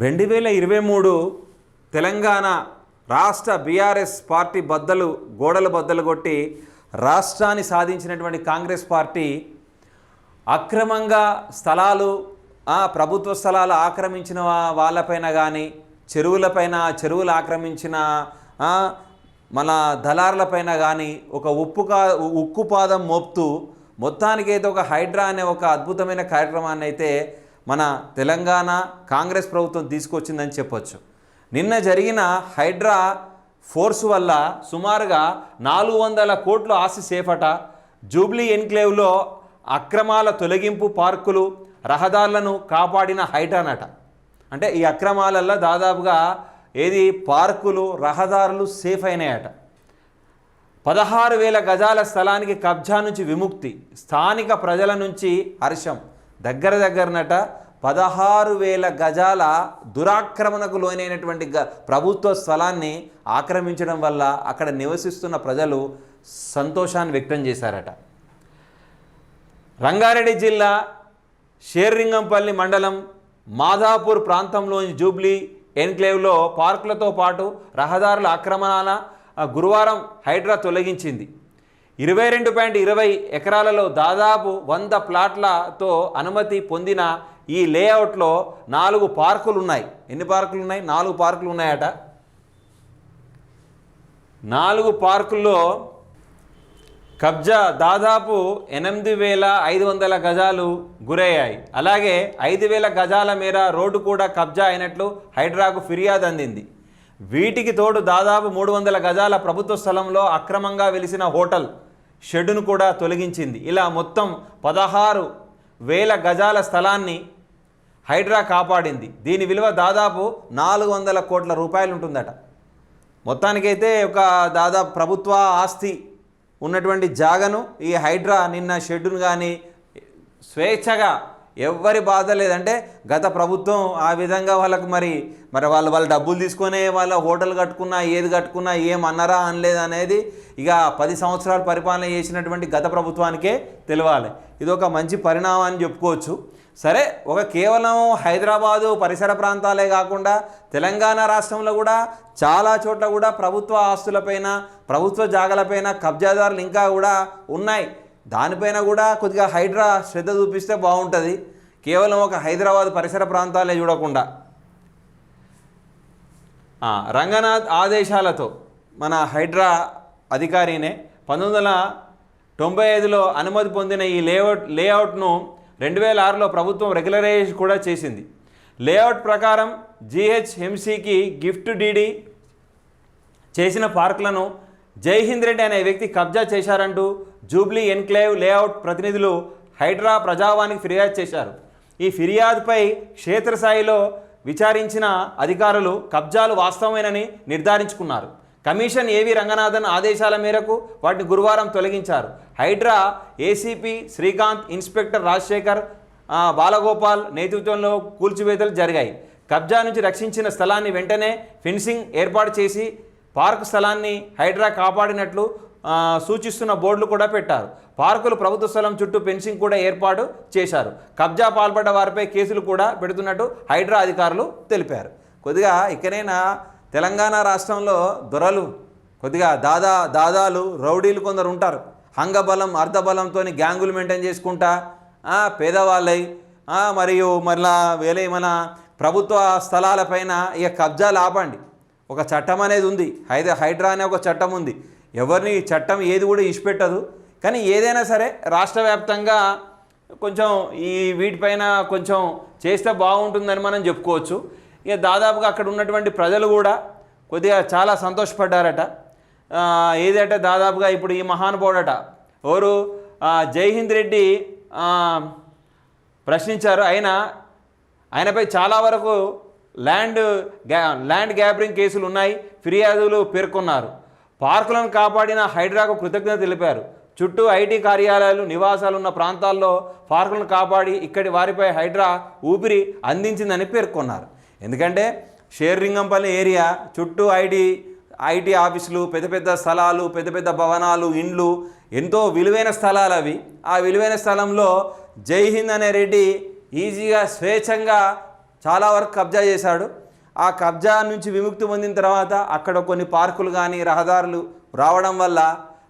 రెండు వేల ఇరవై మూడు తెలంగాణ రాష్ట్ర బీఆర్ఎస్ పార్టీ బద్దలు గోడలు బద్దలు కొట్టి రాష్ట్రాన్ని సాధించినటువంటి కాంగ్రెస్ పార్టీ అక్రమంగా స్థలాలు ప్రభుత్వ స్థలాలు ఆక్రమించిన వాళ్ళపైన కానీ చెరువులపైన చెరువులు ఆక్రమించిన మన దళారులపైన కానీ ఒక ఉప్పు కా ఉక్కుపాదం మోపుతూ మొత్తానికైతే ఒక హైడ్రా అనే ఒక అద్భుతమైన కార్యక్రమాన్ని అయితే మన తెలంగాణ కాంగ్రెస్ ప్రభుత్వం తీసుకొచ్చిందని చెప్పొచ్చు. నిన్న జరిగిన హైడ్రా ఫోర్స్ వల్ల సుమారుగా నాలుగు వందల కోట్లు ఆస్తి సేఫట. జూబ్లీ ఎన్క్లేవ్లో అక్రమాల తొలగింపు పార్కులు రహదారులను కాపాడిన హైటానట అంటే ఈ అక్రమాలల్లో దాదాపుగా ఏది పార్కులు రహదారులు సేఫ్ అయినాయట. పదహారు వేల గజాల స్థలానికి కబ్జా నుంచి విముక్తి స్థానిక ప్రజల నుంచి హర్షం. దగ్గర దగ్గరనట పదహారు వేల గజాల దురాక్రమణకు లోనైనటువంటి గ ప్రభుత్వ స్థలాన్ని ఆక్రమించడం వల్ల అక్కడ నివసిస్తున్న ప్రజలు సంతోషాన్ని వ్యక్తం చేశారట. రంగారెడ్డి జిల్లా షేర్లింగంపల్లి మండలం మాధాపూర్ ప్రాంతంలోని జూబ్లీ ఎన్క్లేవ్లో పార్కులతో పాటు రహదారుల ఆక్రమణాల గురువారం హైడ్రా తొలగించింది. ఇరవై రెండు పాయింట్ ఇరవై ఎకరాలలో దాదాపు వంద ప్లాట్లతో అనుమతి పొందిన ఈ లేఅవుట్లో నాలుగు పార్కులు ఉన్నాయి. ఎన్ని పార్కులు ఉన్నాయి? నాలుగు పార్కులు ఉన్నాయట. నాలుగు పార్కుల్లో కబ్జా దాదాపు ఎనిమిది వేల ఐదు వందల గజాలు గురయ్యాయి. అలాగే ఐదు వేల గజాల మేర రోడ్డు కూడా కబ్జా అయినట్లు హైడ్రాకు ఫిర్యాదు అందింది. వీటికి తోడు దాదాపు మూడు వందల గజాల ప్రభుత్వ స్థలంలో అక్రమంగా వెలిసిన హోటల్ షెడ్డును కూడా తొలగించింది. ఇలా మొత్తం పదహారు వేల గజాల స్థలాన్ని హైడ్రా కాపాడింది. దీని విలువ దాదాపు నాలుగు వందల కోట్ల రూపాయలు ఉంటుందట. మొత్తానికైతే ఒక దాదాపు ప్రభుత్వ ఆస్తి ఉన్నటువంటి జాగను ఈ హైడ్రా నిన్న షెడ్డును కానీ స్వేచ్ఛగా ఎవ్వరి బాధ లేదంటే గత ప్రభుత్వం ఆ విధంగా వాళ్ళకు మరి మరి వాళ్ళు వాళ్ళ డబ్బులు తీసుకునే వాళ్ళ హోటల్ కట్టుకున్నా ఏది కట్టుకున్నా ఏం అన్నారా అనలేదు అనేది ఇక పది సంవత్సరాలు పరిపాలన చేసినటువంటి గత ప్రభుత్వానికే తెలియాలి ఇది ఒక మంచి పరిణామం అని చెప్పుకోవచ్చు. సరే ఒక కేవలం హైదరాబాదు పరిసర ప్రాంతాలే కాకుండా తెలంగాణ రాష్ట్రంలో కూడా చాలా చోట్ల కూడా ప్రభుత్వ ఆస్తులపైన ప్రభుత్వ జాగలపైన కబ్జాదారులు ఇంకా కూడా ఉన్నాయి. దానిపైన కూడా కొద్దిగా హైడ్రా శ్రద్ధ చూపిస్తే బాగుంటుంది. కేవలం ఒక హైదరాబాద్ పరిసర ప్రాంతాలే చూడకుండా. రంగనాథ్ ఆదేశాలతో మన హైడ్రా అధికారినే పంతొమ్మిది వందల తొంభై ఐదులో అనుమతి పొందిన ఈ లేఅవుట్ లేఅవుట్ను రెండు వేల ఆరులో ప్రభుత్వం రెగ్యులరైజ్ కూడా చేసింది. లేఅవుట్ ప్రకారం జీహెచ్ఎంసీకి గిఫ్ట్ డీడీ చేసిన పార్కులను జైహింద్ రెడ్డి అనే వ్యక్తి కబ్జా చేశారంటూ జూబ్లీ ఎన్క్లేవ్ లేఅవుట్ ప్రతినిధులు హైడ్రా ప్రజావానికి ఫిర్యాదు చేశారు. ఈ ఫిర్యాదుపై క్షేత్రస్థాయిలో విచారించిన అధికారులు కబ్జాలు వాస్తవమేనని నిర్ధారించుకున్నారు. కమిషన్ ఏవి రంగనాథన్ ఆదేశాల మేరకు వాటిని గురువారం తొలగించారు. హైడ్రా ఏసీపీ శ్రీకాంత్ ఇన్స్పెక్టర్ రాజశేఖర్ బాలగోపాల్ నేతృత్వంలో కూల్చివేతలు జరిగాయి. కబ్జా నుంచి రక్షించిన స్థలాన్ని వెంటనే ఫెన్సింగ్ ఏర్పాటు చేసి పార్క్ స్థలాన్ని హైడ్రా కాపాడినట్లు సూచిస్తున్న బోర్డులు కూడా పెట్టారు. పార్కులు ప్రభుత్వ స్థలం చుట్టూ ఫెన్సింగ్ కూడా ఏర్పాటు చేశారు. కబ్జా పాల్పడ్డ వారిపై కేసులు కూడా పెడుతున్నట్టు హైడ్రా అధికారులు తెలిపారు. కొద్దిగా ఇకనైనా తెలంగాణ రాష్ట్రంలో దొరలు కొద్దిగా దాదా దాదాలు రౌడీలు కొందరు ఉంటారు. హంగబలం అర్ధబలంతో గ్యాంగులు మెయింటైన్ చేసుకుంటా పేదవాళ్ళై మరియు మరలా వేరే మన ప్రభుత్వ స్థలాలపైన ఇక కబ్జాలు ఆపండి ఒక చట్టం అనేది ఉంది. హైద హైడ్రా అనే ఒక చట్టం ఉంది. ఎవరిని ఈ చట్టం ఏది కూడా ఇచ్చిపెట్టదు కానీ ఏదైనా సరే రాష్ట్ర వ్యాప్తంగా కొంచెం ఈ వీటిపైన కొంచెం చేస్తే బాగుంటుందని మనం చెప్పుకోవచ్చు. ఇక దాదాపుగా అక్కడ ఉన్నటువంటి ప్రజలు కూడా కొద్దిగా చాలా సంతోషపడ్డారట. ఏదంటే దాదాపుగా ఇప్పుడు ఈ మహానుభావుడట ఎవరు? జైహింద్ రెడ్డి ప్రశ్నించారు. అయినా ఆయనపై చాలా వరకు ల్యాండ్ గ్యా ల్యాండ్ గ్యాబరింగ్ కేసులు ఉన్నాయి. ఫిర్యాదులు పేర్కొన్నారు. పార్కులను కాపాడిన హైడ్రాకు కృతజ్ఞత తెలిపారు. చుట్టూ ఐటీ కార్యాలయాలు నివాసాలు ఉన్న ప్రాంతాల్లో పార్కులను కాపాడి ఇక్కడి వారిపై హైడ్రా ఊపిరి అందించిందని పేర్కొన్నారు. ఎందుకంటే షేర్లింగంపల్లి ఏరియా చుట్టూ ఐటీ ఐటీ ఆఫీసులు పెద్ద పెద్ద స్థలాలు పెద్ద పెద్ద భవనాలు ఇండ్లు ఎంతో విలువైన స్థలాలు అవి. ఆ విలువైన స్థలంలో జై హింద్ అనే రెడ్డి ఈజీగా స్వేచ్ఛంగా చాలా వరకు కబ్జా చేశాడు. ఆ కబ్జా నుంచి విముక్తి పొందిన తర్వాత అక్కడ కొన్ని పార్కులు కానీ రహదారులు రావడం వల్ల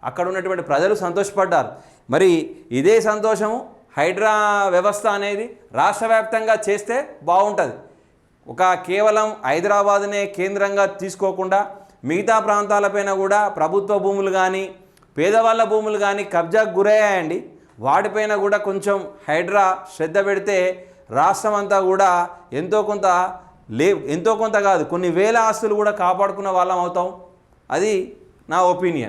అక్కడ ఉన్నటువంటి ప్రజలు సంతోషపడ్డారు. మరి ఇదే సంతోషము హైడ్రా వ్యవస్థ అనేది రాష్ట్ర వ్యాప్తంగా చేస్తే బాగుంటుంది. ఒక కేవలం హైదరాబాద్నే కేంద్రంగా తీసుకోకుండా మిగతా ప్రాంతాలపైన కూడా ప్రభుత్వ భూములు కానీ పేదవాళ్ళ భూములు కానీ కబ్జాకు గురయ్యాయండి. వాటిపైన కూడా కొంచెం హైడ్రా శ్రద్ధ పెడితే రాష్ట్రం అంతా కూడా ఎంతో కొంత లే ఎంతో కొంత కాదు. కొన్ని వేల ఆస్తులు కూడా కాపాడుకున్న వాళ్ళం అవుతాం. అది నా ఒపీనియన్.